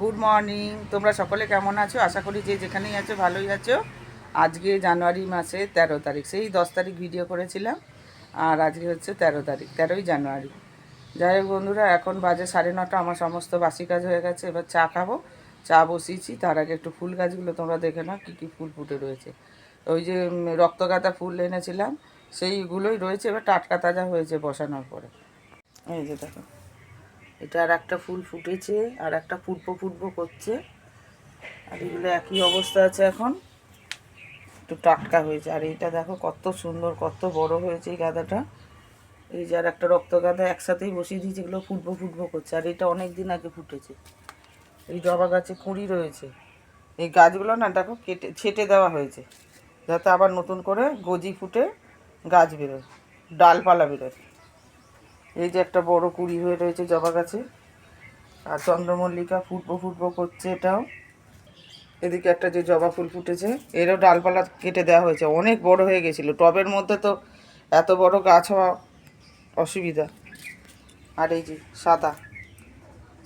Good morning. তোমরা সকলে কেমন আছো? আশা করি যে যেখানেই আছো, ভালোই আছো। আজকে জানুয়ারি মাসে তেরো তারিখ, সেই দশ তারিখ ভিডিও করেছিলাম। আর আজকে হচ্ছে তেরো তারিখ, তেরোই জানুয়ারি। যাই হোক বন্ধুরা, এখন বাজে সাড়ে নটা, আমার সমস্ত বাসি কাজ হয়ে গেছে। এবার চা খাব। চা বসিয়েছি, তার আগে একটু ফুল গাছগুলো তোমরা দেখে নাও, কী কী ফুল ফুটে রয়েছে। ওই যে রক্তগাঁদা ফুল এনেছিলাম, সেইগুলোই রয়েছে। এবার টাটকা তাজা হয়েছে বসানোর পরে। এই যে দেখো। এটা আর একটা ফুল ফুটেছে, আর একটা ফুটবো ফুটবো করছে। আর এগুলো একই অবস্থা আছে এখন। একটু টাটকা হয়েছে। আর এইটা দেখো কত সুন্দর, কত বড় হয়েছে এই গাঁদাটা। এই যে আর একটা রক্ত গাঁদা একসাথেই বসিয়ে দিয়েছে, এগুলো ফুটবো ফুটবো করছে। আর এটা অনেক দিন আগে ফুটেছে। এই জবা গাছে কুঁড়ি রয়েছে। এই গাছগুলো না দেখো কেটে, ছেটে দেওয়া হয়েছে। যাতে আবার নতুন করে গজি ফুটে গাছ বেরোয়, ডালপালা বেরোয়। এই যে একটা বড় কুড়ি হয়ে রয়েছে জবা গাছে। আর চন্দ্রমল্লিকা ফুটবো ফুটবো করছে এটাও। এদিকে একটা যে জবা ফুল ফুটেছে, এরও ডালপালা কেটে দেওয়া হয়েছে। অনেক বড় হয়ে গেছিল। টবের মধ্যে তো এত বড় গাছ হওয়া অসুবিধা। আর এই যে সাদা।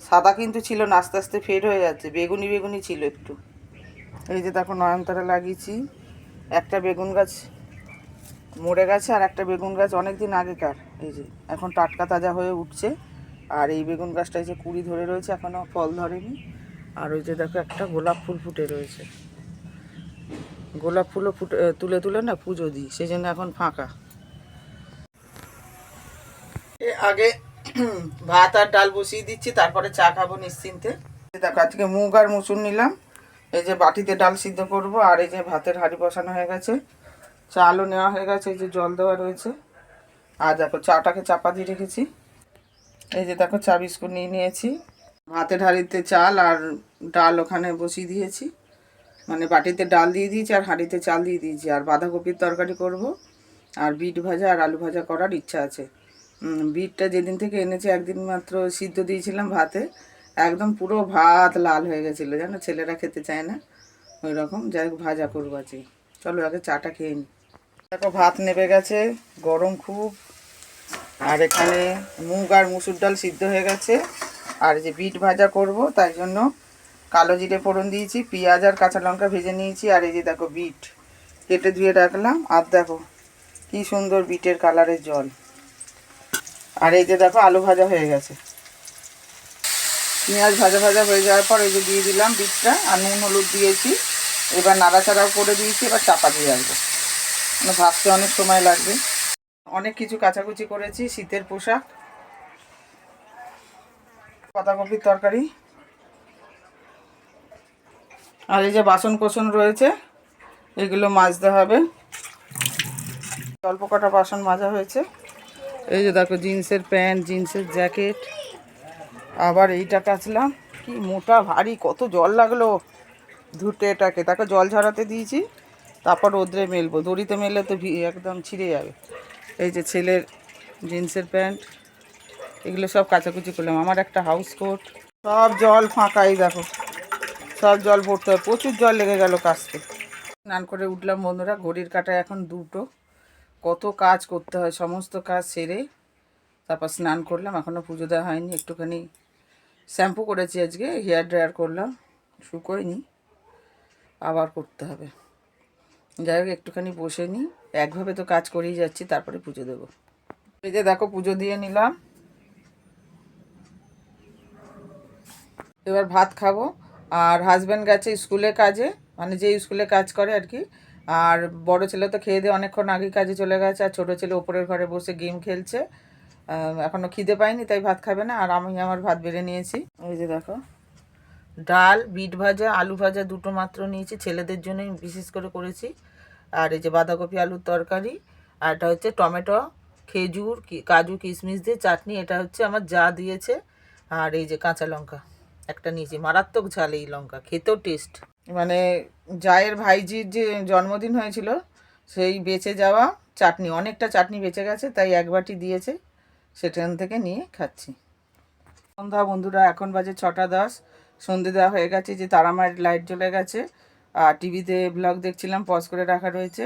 সাদা কিন্তু ছিল না, আস্তে আস্তে ফেড হয়ে যাচ্ছে। বেগুনি বেগুনি ছিল একটু। এই যে দেখো নয়নতারা লাগিয়েছি। একটা বেগুন গাছ মরে গেছে আর একটা বেগুন গাছ অনেক দিন আগেকার। এই যে, এখন টাটকা তাজা হয়ে উঠছে। আর এই বেগুন গাছটা এই যে কুড়ি ধরে রয়েছে, এখনও ফল ধরেনি। আর ওই যে দেখো, একটা গোলাপ ফুল ফুটে রয়েছে। গোলাপ ফুলও ফুটে তুলে তুলে না পুজো দিই সেই জন্য এখন ফাঁকা। আগে ভাত আর ডাল বসিয়ে দিচ্ছি, তারপরে চা খাব নিশ্চিন্তে। দেখো, আজকে মুগ আর মুসুর নিলাম। এই যে বাটিতে ডাল সিদ্ধ করব, আর এই যে ভাতের হাঁড়ি বসানো হয়ে গেছে। চালও নেওয়া হয়ে গেছে, এই যে জল দেওয়া রয়েছে। আর দেখো, চাটাকে চাপা দিয়ে রেখেছি। এই যে দেখো, চা বিস্কুট নিয়ে নিয়েছি। ভাতের হাঁড়িতে চাল আর ডাল ওখানে বসিয়ে দিয়েছি। মানে বাটিতে ডাল দিয়ে দিয়েছি আর হাঁড়িতে চাল দিয়ে দিয়েছি। আর বাঁধাকপির তরকারি করব। আর বিট ভাজা আর আলু ভাজা করার ইচ্ছা আছে। বিটটা যেদিন থেকে এনেছি, একদিন মাত্র সিদ্ধ দিয়েছিলাম ভাতে। একদম পুরো ভাত লাল হয়ে গেছিল। জানো, ছেলেরা খেতে চায় না। ওই রকম। যাই হোক, ভাজা করব আজকে। চলো, আগে চাটা খেয়ে নিই দেখো, ভাত নেবে গেছে, গরম খুব। আর এখানে মুগ আর মুসুর ডাল সিদ্ধ হয়ে গেছে। আর যে বিট ভাজা করব, তাই জন্য কালো জিরে ফোড়ন দিয়েছি, পেঁয়াজ আর কাঁচা লঙ্কা ভেজে নিয়েছি, আর এই যে দেখো বিট। কেটে ধুয়ে রাখলাম, আর দেখো কি সুন্দর বিটের কালারের জল। আর এই যে দেখো, আলু ভাজা হয়ে গেছে। পেঁয়াজ ভাজা ভাজা হয়ে যাওয়ার পর এই যে দিয়ে দিলাম বিটটা, আর নুন, হলুদ দিয়েছি। এবার নাড়াচাড়াও করে দিয়েছি, এবার চাপা দিয়ে আসব মানে ভাজতে অনেক সময় লাগবে। অনেক কিছু কাচাকুচি করেছি, শীতের পোশাক পাতাকপির তরকারি, আর এই যে বাসন কোসন রয়েছে, এগুলো মাজতে হবে। অল্প কটা বাসন মাজা হয়েছে। এই যে দেখো, জিন্সের প্যান্ট, জিন্সের জ্যাকেট, আবার এইটা কাচলাম। কি মোটা, ভারী, কত জল লাগল। ধুতে এটাকে, তাকে জল ঝরাতে দিয়েছি। তারপর রোদ্রে মেলবো। দড়িতে মেলে তো একদম ছিঁড়ে যাবে। এই যে ছেলের জিন্সের প্যান্ট, এগুলো সব কাচাকুচি করলাম। আমার একটা হাউস কোট সব জল ফাঁকাই দেখো। সব জল ভরতে হয় প্রচুর জল লেগে গেল কাচতে। স্নান করে উঠলাম বন্ধুরা, ঘড়ির কাটায় এখন দুটো। কত কাজ করতে হয়, সমস্ত কাজ সেরে তারপর স্নান করলাম। এখনও পুজো দেওয়া হয়নি, একটুখানি শ্যাম্পু করেছি আজকে, হেয়ার ড্রায়ার করলাম। শুকোয়নি, আবার করতে হবে। যাই হোক, একটুখানি বসে নিই। একভাবে তো কাজ করেই যাচ্ছি, তারপরে পুজো দেবো। এই যে দেখো, পুজো দিয়ে নিলাম। এবার ভাত খাব। আর হাজব্যান্ড গেছে স্কুলে কাজে মানে যে স্কুলে কাজ করে আর কি। আর বড় ছেলে তো খেয়ে দিয়ে অনেকক্ষণ আগে কাজে চলে গেছে, আর ছোটো ছেলে ওপরের ঘরে বসে গেম খেলছে। এখনও খিদে পাইনি তাই ভাত খাবে না। আর আমি আমার ভাত বেড়ে নিয়েছি। ওই যে দেখো, ডাল, বিট ভাজা, আলু ভাজা দুটো মাত্র নিয়েছি। ছেলেদের জন্যই বিশেষ করে করেছি। আর এই যে বাঁধাকপি আলুর তরকারি, আর এটা হচ্ছে টমেটো, খেজুর কাজু, কিশমিশ দিয়ে চাটনি, এটা হচ্ছে আমার যা দিয়েছে। আর এই যে কাঁচা লঙ্কা, একটা নিয়েছি। মারাত্মক ঝাল এই লঙ্কা, খেতেও টেস্ট মানে জায়ের ভাইজির যে জন্মদিন হয়েছিল, সেই বেঁচে যাওয়া চাটনি, অনেকটা চাটনি বেঁচে গেছে, তাই এক বাটি দিয়েছে, সেখান থেকে নিয়ে খাচ্ছি। সন্ধ্যা বন্ধুরা, এখন বাজে ছটা দশ। সন্ধে দেওয়া হয়ে গেছে যে তারা মায়ের লাইট জ্বলে গেছে টিভিতে ব্লগ দেখছিলাম পজ করে রাখা রয়েছে।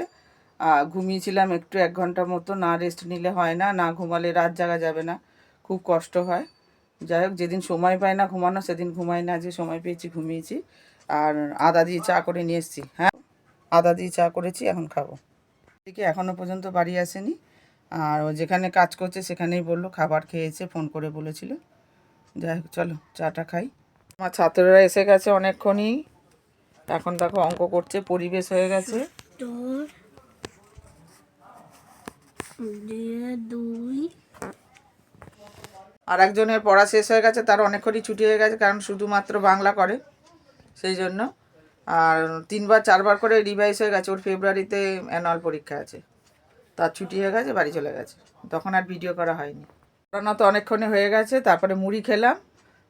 আর ঘুমিয়েছিলাম একটু এক ঘণ্টা মতো, না রেস্ট নিলে হয় না না ঘুমালে রাত জাগা যাবে না, খুব কষ্ট হয়। যাই হোক, যেদিন সময় পাই না ঘুমানো, সেদিন ঘুমাই না, যে সময় পেয়েছি ঘুমিয়েছি। আর আদা দিয়ে চা করে নিয়ে এসেছি হ্যাঁ? আদা দিয়ে চা করেছি, এখন খাব। এদিকে এখনও পর্যন্ত বাড়ি আসেনি। আর ও যেখানে কাজ করছে, সেখানেই বলল খাবার খেয়েছে ফোন করে বলেছিল। যাই হোক, চলো, চাটা খাই। আমার ছাত্ররা এসে গেছে অনেকক্ষণই। এখন দেখো অঙ্ক করছে পরিবেশ হয়ে গেছে। দুই। আর একজনের পড়া শেষ হয়ে গেছে তার অনেকক্ষণই ছুটি হয়ে গেছে কারণ শুধুমাত্র বাংলা করে সেই জন্য। আর তিনবার চারবার করে রিভাইজ হয়ে গেছে ওর ফেব্রুয়ারিতে অ্যানুয়াল পরীক্ষা আছে। তার ছুটি হয়ে গেছে বাড়ি চলে গেছে। তখন আর ভিডিও করা হয়নি। রান্না তো অনেকক্ষণে হয়ে গেছে তারপরে মুড়ি খেলাম।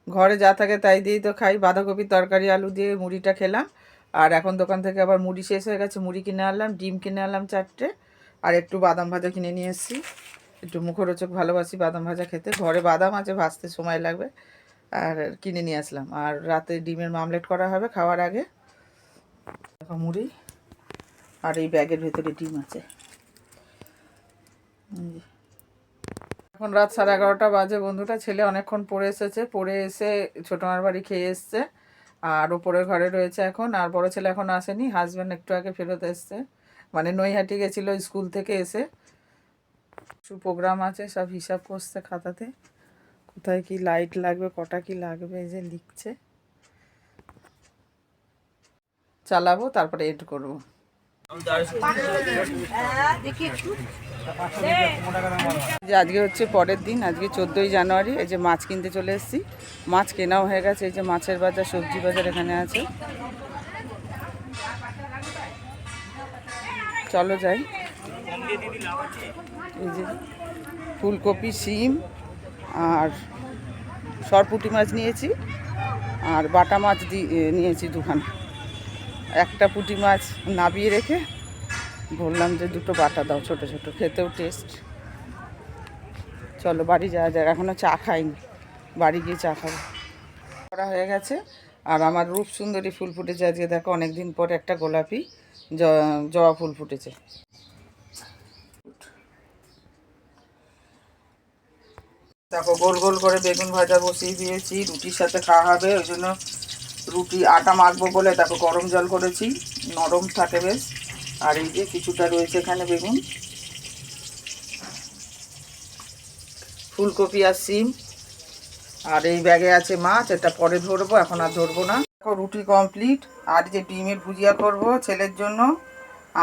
ঘরে যা থাকে তাই দিয়েই তো খাই বাঁধাকপির তরকারি আলু দিয়ে মুড়িটা খেলাম। আর এখন দোকান থেকে আবার মুড়ি শেষ হয়ে গেছে। মুড়ি কিনে আনলাম, ডিম কিনে আনলাম চারটে। আর একটু বাদাম ভাজা কিনে নিয়ে এসেছি। একটু মুখরোচক ভালোবাসি বাদাম ভাজা খেতে। ঘরে বাদাম আছে, ভাজতে সময় লাগবে। আর কিনে নিয়ে আসলাম। আর রাতে ডিমের মামলেট করা হবে খাওয়ার আগে। মুড়ি। আর এই ব্যাগের ভেতরে ডিম আছে। এখন রাত সাড়ে এগারোটা বাজে বন্ধুটা ছেলে অনেকক্ষণ পড়ে এসেছে। পড়ে এসে ছোটমার বাড়ি খেয়ে এসছে। আর ওপরের ঘরে রয়েছে এখন, আর বড় ছেলে এখন আসেনি হাজব্যান্ড একটু আগে ফেরত এসছে। মানে নৈহাটি গেছিল স্কুল থেকে এসে। কিছু প্রোগ্রাম আছে, সব হিসাব করছে খাতাতে। কোথায় কি লাইট লাগবে, কটা কি লাগবে যে লিখছে। চালাবো, তারপরে এড করব। যে আজকে হচ্ছে পরের দিন, আজকে চোদ্দোই জানুয়ারি, এই যে মাছ কিনতে চলে এসেছি। মাছ কেনাও হয়ে গেছে, এই যে মাছের বাজার, সবজি বাজার এখানে আছে। চলো যাই। এই যে ফুলকপি, শিম আর সরপুটি মাছ নিয়েছি, আর বাটা মাছ নিয়েছি দুখানা। একটা পুঁটি মাছ নাবিয়ে রেখে বললাম যে দুটো বাটা দাও, ছোট ছোট। খেতেও টেস্ট চলো, বাড়ি যাওয়া যাক। এখনও চা খাইনি। বাড়ি গিয়ে চা খাব। করা হয়ে গেছে। আর আমার রূপ সুন্দরী ফুল ফুটেছে আজকে। দেখো অনেক দিন পর একটা গোলাপি জবা ফুল ফুটেছে। দেখো, গোল গোল করে বেগুন ভাজা বসিয়ে দিয়েছি। রুটির সাথে খাওয়া হবে। ওই জন্য রুটি আটা মাখবো বলে, দেখো, গরম জল করেছি। নরম থাকে বেশ। আর এই যে কিছুটা রয়েছে এখানে বেগুন। ফুলকপি আর সিম। আর এই ব্যাগে আছে মাছ, এটা পরে ধরবো, এখন আর ধরবো না। রুটি কমপ্লিট আর যে ডিমের ভুজিয়া করব ছেলের জন্য।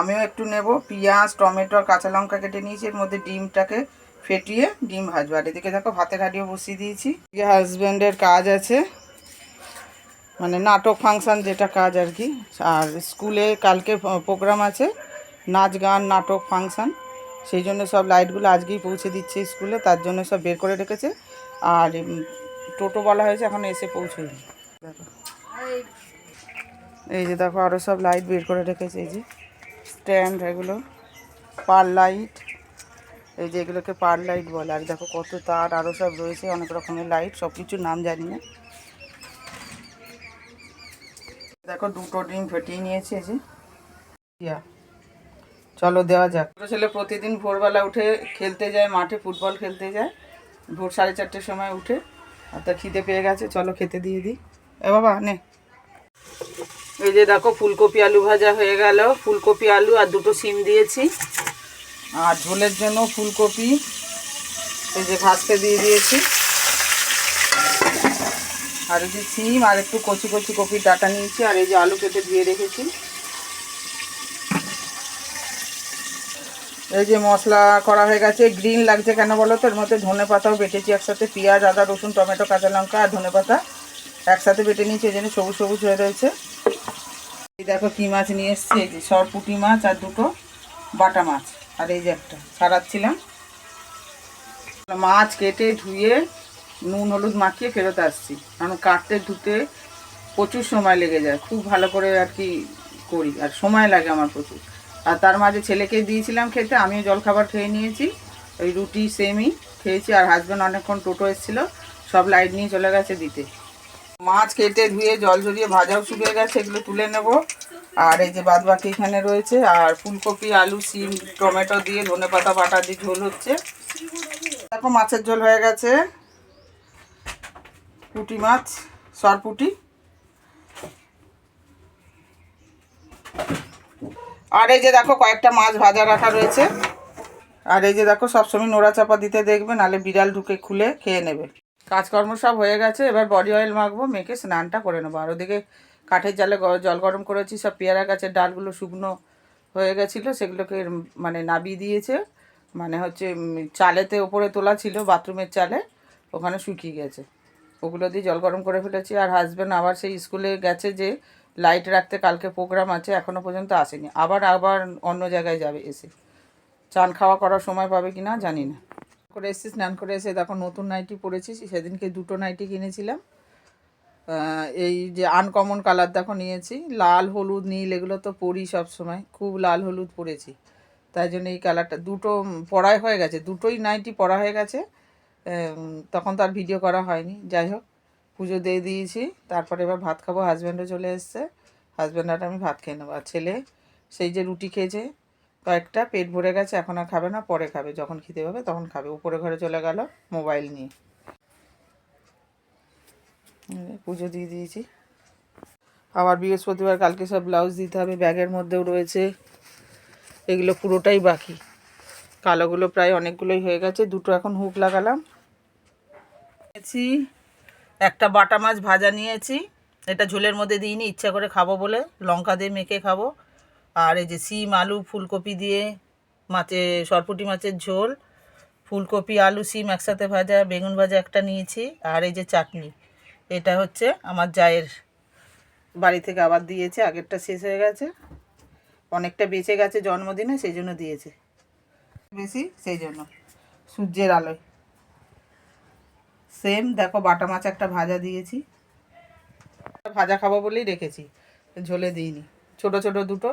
আমিও একটু নেব, পেঁয়াজ, টমেটো আর কাঁচা লঙ্কা কেটে নিয়েছি, এর মধ্যে ডিমটাকে ফেটিয়ে ডিম ভাজবো। আর এদিকে দেখো ভাতের হাঁড়িও বসিয়ে দিয়েছি। হাজব্যান্ডের কাজ আছে। মানে নাটক, ফাংশন যেটা কাজ আর কি। আর স্কুলে কালকে প্রোগ্রাম আছে, নাচ, গান, নাটক, ফাংশন। সেই জন্য সব লাইটগুলো আজকেই পৌঁছে দিচ্ছে স্কুলে, তার জন্য সব বের করে রেখেছে। আর টোটো বলা হয়েছে, এখন এসে পৌঁছয়নি। দেখো এই যে দেখো আরও সব লাইট বের করে রেখেছে, এই যে স্ট্যান্ড, এগুলো, পার লাইট, এই যে এগুলোকে পার লাইট বলে। আর দেখো কত তার আরও সব রয়েছে, অনেক রকমের লাইট সব কিছুর নাম জানি না। দেখো দুটো ডিম ফেটিয়ে নিয়েছে এই যে। চলো দেওয়া যাক। ছোটো ছেলে প্রতিদিন ভোরবেলা উঠে খেলতে যায়, মাঠে ফুটবল খেলতে যায়। ভোর সাড়ে চারটের সময় উঠে, আর তা খিদে পেয়ে গেছে, চলো খেতে দিয়ে দিই। এ বাবা, নে। এই যে দেখো ফুলকপি আলু ভাজা হয়ে গেল। ফুলকপি আলু আর দুটো সিম দিয়েছি। আর ঝোলের জন্য ফুলকপি, এই যে ভাজতে দিয়ে দিয়েছি। আর যে সিম আর একটু কচি কচি কপির ডাটা নিয়েছি, আর এই যে আলু কেটে দিয়ে রেখেছি। এই যে মশলা করা হয়ে গেছে গ্রিন লাগছে কেন বলো তো? এর মধ্যে ধনে পাতাও বেটেছি একসাথে, পেঁয়াজ, আদা, রসুন, টমেটো, কাঁচা লঙ্কা আর ধনে পাতা একসাথে বেটে নিয়েছি, এই জন্য সবুজ সবুজ হয়ে রয়েছে। এই দেখো কী মাছ নিয়ে এসছি, এই যে সর পুঁটি মাছ আর দুটো বাটা মাছ। আর এই যে একটা, ছাড়াচ্ছিলাম। মাছ কেটে ধুয়ে নুন, হলুদ মাখিয়ে ফেরত আসছি। কারণ কাটতে, ধুতে প্রচুর সময় লেগে যায়। খুব ভালো করে আর কি করি। আর সময় লাগে আমার প্রচুর। আর তার মাঝে ছেলেকে দিয়েছিলাম খেতে, আমিও জলখাবার খেয়ে নিয়েছি। ওই রুটি সেমই খেয়েছি। আর হাজব্যান্ড অনেকক্ষণ টোটো এসেছিল। সব লাইট নিয়ে চলে গেছে দিতে। মাছ কেটে ধুয়ে, জল ঝরিয়ে ভাজাও শুকিয়ে গেছে। এগুলো তুলে নেব। আর এই যে বাদ বাকি এখানে রয়েছে। আর ফুলকপি, আলু, সিম, টমেটো দিয়ে ধনে পাতা বাটা দিয়ে ঝোল হচ্ছে। দেখো মাছের ঝোল হয়ে গেছে। পুঁটি মাছ সরপুটি আর এই যে দেখো কয়েকটা মাছ ভাজা রাখা রয়েছে। আর এই যে দেখো সবসময় নোড়া চাপা দিতে দেখবে, নালে বিড়াল ঢুকে খুলে খেয়ে নেবে। কাজকর্ম সব হয়ে গেছে, এবার বডি অয়েল মাখবো, মেখে স্নানটা করে নেব। আর ওদিকে কাঠের জালে জল গরম করেছি, সব পেয়ারা গাছের ডালগুলো শুকনো হয়ে গেছিল, সেগুলোকে মানে নাবিয়ে দিয়েছে। মানে হচ্ছে চালেতে ওপরে তোলা ছিল, বাথরুমের চালে, ওখানে শুকিয়ে গেছে। ওগুলো দিয়ে জল গরম করে ফেলেছি। আর হাজব্যান্ড আবার সেই স্কুলে গেছে যে লাইট রাখতে কালকে প্রোগ্রাম আছে, এখনও পর্যন্ত আসেনি। আবার আবার অন্য জায়গায় যাবে এসে। চান খাওয়া করার সময় পাবে কি না জানি না। করে এসেছি, স্নান করে এসে দেখো নতুন নাইটি পরেছি, সেদিনকে দুটো নাইটি কিনেছিলাম। এই যে আনকমন কালার দেখো নিয়েছি, লাল, হলুদ, নীল, এগুলো তো পরি সব সময়, খুব লাল, হলুদ পরেছি। তাই জন্য এই কালারটা দুটো পরাই হয়ে গেছে, দুটোই নাইটি পরা হয়ে গেছে। তখন তো আর ভিডিও করা হয়নি। যাই হোক, পুজো দিয়ে দিয়েছি। তারপরে এবার ভাত খাব। হাজব্যান্ডও চলে এসছে। হাজব্যান্ড আর আমি ভাত খেয়ে নেব। আর ছেলে সেই যে রুটি খেয়েছে, কয়েকটা পেট ভরে গেছে, এখন আর খাবে না, পরে খাবে। যখন খিদে পাবে তখন খাবে। উপরে ঘরে চলে গেল মোবাইল নিয়ে। পুজো দিয়ে দিয়েছি। আবার বৃহস্পতিবার, কালকে সব ব্লাউজ দিতে হবে। ব্যাগের মধ্যেও রয়েছে। এগুলো পুরোটাই বাকি। কালোগুলো প্রায় অনেকগুলোই হয়ে গেছে। দুটো এখন হুক লাগালাম। নিয়েছি। একটা বাটা মাছ ভাজা নিয়েছি। এটা ঝোলের মধ্যে দিইনি, ইচ্ছা করে খাব বলে। লঙ্কা দিয়ে মেখে খাব। আর এই যে সিম, আলু, ফুলকপি দিয়ে মাছে, সরপুটি মাছের ঝোল, ফুলকপি, আলু, সিম একসাথে ভাজা, বেগুন ভাজা একটা নিয়েছি। আর এই যে চাটনি, এটা হচ্ছে আমার জায়ের বাড়ি থেকে আবার দিয়েছে। আগেরটা শেষ হয়ে গেছে। অনেকটা বেঁচে গেছে জন্মদিনে, সেই জন্য দিয়েছে। বেশি, সেই জন্য। সূর্যের আলোয়। সেম দেখো, বাটা মাছ একটা ভাজা দিয়েছি। ভাজা খাব বলেই রেখেছি, ঝোলে দিইনি। ছোট ছোট দুটো।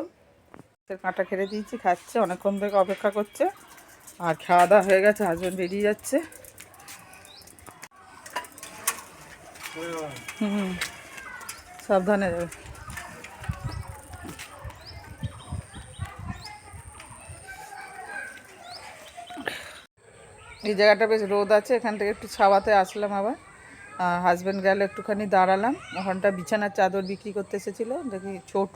কাঁটা খেড়ে দিয়েছি, খাচ্ছে, অনেকক্ষণ থেকে অপেক্ষা করছে। আর খাওয়া দাওয়া হয়ে গেছে হাজব্যান্ড বেরিয়ে যাচ্ছে। হুম সাবধানে যাবে এই জায়গাটা বেশ রোদ আছে, এখান থেকে একটু ছাওয়াতে আসলাম আবার। হাজব্যান্ড গেল, একটুখানি দাঁড়ালাম। ওখানটা বিছানার চাদর বিক্রি করতে এসেছিল, দেখি ছোট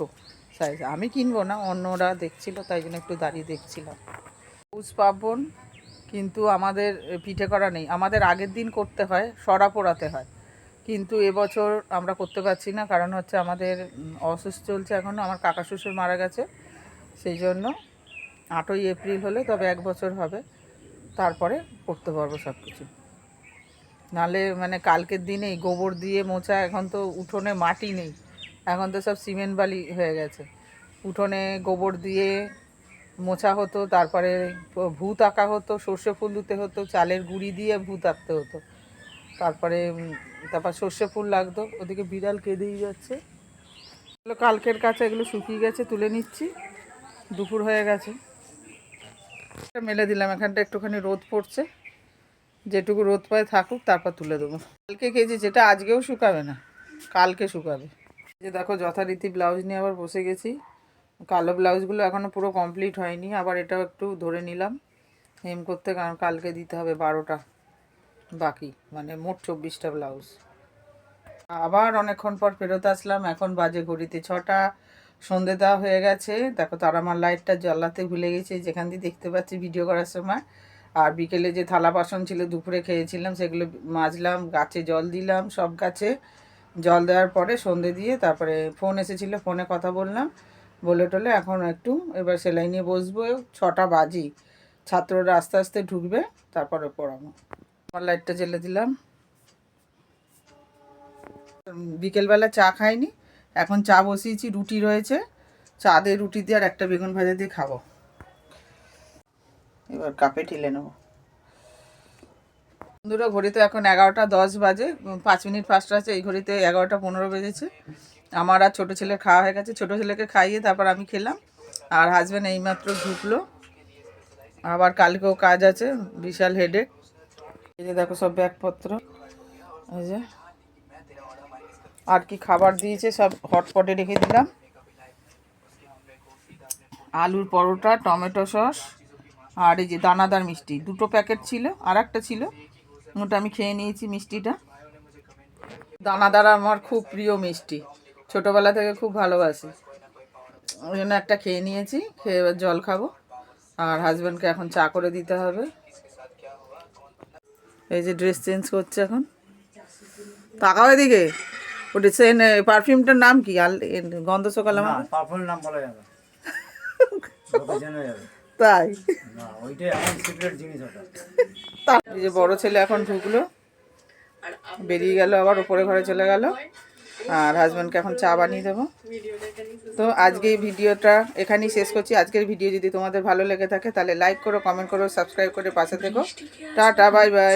সাইজ আমি কিনবো না অন্যরা দেখছিল, তাই জন্য একটু দাঁড়িয়ে দেখছিলাম। পৌষ পার্বণ, কিন্তু আমাদের পিঠে করা নেই। আমাদের আগের দিন করতে হয়, সরা পোড়াতে হয়। কিন্তু এবছর আমরা করতে পারছি না, কারণ হচ্ছে আমাদের অসুস্থ চলছে এখনও আমার কাকা শ্বশুর মারা গেছে, সেই জন্য আটই এপ্রিল হলে তবে এক বছর হবে। তারপরে করতে পারব সব কিছু নালে মানে কালকের দিনে গোবর দিয়ে মোছা, এখন তো উঠোনে মাটি নেই। এখন তো সব সিমেন্ট বালি হয়ে গেছে। উঠোনে গোবর দিয়ে মোছা হতো, তারপরে ভূত আঁকা হতো, সর্ষে ফুল দিতে হতো, চালের গুঁড়ি দিয়ে ভূত আঁকতে হতো। তারপরে, তারপর সর্ষে ফুল লাগতো, ওদিকে বিড়াল কেঁদেই যাচ্ছে। কালকের কাছে এগুলো শুকিয়ে গেছে, তুলে নিচ্ছি। দুপুর হয়ে গেছে। মেলে দিলাম, এখানটা একটুখানি রোদ পড়ছে। যেটুকু রোদ পায় থাকুক, তারপর তুলে দেবো। কালকে কেজি যেটা আজকেও শুকাবে না, কালকে শুকাবে। যে দেখো, যথারীতি ব্লাউজ নিয়ে আবার বসে গেছি। কালো ব্লাউজগুলো এখনও পুরো কমপ্লিট হয়নি, আবার এটাও একটু ধরে নিলাম। হেম করতে কারণ কালকে দিতে হবে বারোটা বাকি মানে মোট চব্বিশটা ব্লাউজ। আবার অনেকক্ষণ পর ফেরত আসলাম, এখন বাজে ঘড়িতে ছটা। সন্ধে দেওয়া হয়ে গেছে। দেখো তার আমার লাইটটা জ্বালাতে ভুলে গেছি, যেখান দিয়ে দেখতে পাচ্ছি ভিডিও করার সময়। আর বিকেলে যে থালা বাসন ছিল দুপুরে খেয়েছিলাম, সেগুলো মাজলাম, গাছে জল দিলাম সব গাছে। জল দেওয়ার পরে সন্ধে দিয়ে তারপরে ফোন এসেছিল, ফোনে কথা বললাম। বলে টলে এখন একটু এবার সেলাই নিয়ে বসবো, ছটা বাজি। ছাত্ররা আস্তে আস্তে ঢুকবে, তারপরে পড়াবো। আমার লাইটটা জ্বেলে দিলাম। বিকেলবেলা চা খাইনি এখন চা বসিয়েছি, রুটি রয়েছে। চা দিয়ে রুটি দিয়ে আর একটা বেগুন ভাজা দিয়ে খাব। এবার কাপে ঢেলে নেব। বন্ধুরা ঘড়িতে এখন এগারোটা দশ বাজে পাঁচ মিনিট ফাস্ট আছে, এই ঘড়িতে এগারোটা পনেরো বেজেছে। আমার আর ছোটো ছেলে খাওয়া হয়ে গেছে, ছোটো ছেলেকে খাইয়ে তারপর আমি খেলাম। আর হাজব্যান্ড এইমাত্র ঢুকলো। আবার কালকেও কাজ আছে, বিশাল হেডেক এই যে দেখো সব ব্যাগপত্র। এই যে আর কি খাবার দিয়েছে সব হটপটে রেখে দিলাম। আলুর পরোটা, টমেটো সস, আর এই যে দানাদার মিষ্টি। দুটো প্যাকেট ছিল আর একটা ছিল। ওটা আমি খেয়ে নিয়েছি মিষ্টিটা। দানাদার আমার খুব প্রিয় মিষ্টি। ছোটোবেলা থেকে খুব ভালোবাসি। ওই জন্য একটা খেয়ে নিয়েছি, খেয়ে এবার জল খাব। আর হাজব্যান্ডকে এখন চা করে দিতে হবে। এই যে ড্রেস চেঞ্জ করছে এখন। তাকাও এদিকে। ওটা সেন পারফিউমটার নাম কি? আল গন্ধ সকাল আমার পারফল নাম বলা যাবে লোকে জেনে যাবে। তাই? না ওইটাই সিক্রেট জিনিস ওটা। তা- যে বড় ছেলে এখন ঢুকলো বেরিয়ে গেল আবার উপরে ঘরে চলে গেল। আর হাজব্যান্ডকে এখন চা বানিয়ে দেবো। তো আজকে এই ভিডিওটা এখানেই শেষ করছি। আজকের ভিডিও যদি তোমাদের ভালো লেগে থাকে তাহলে লাইক করো কমেন্ট করো সাবস্ক্রাইব করে পাশে থেকো। Tata bye bye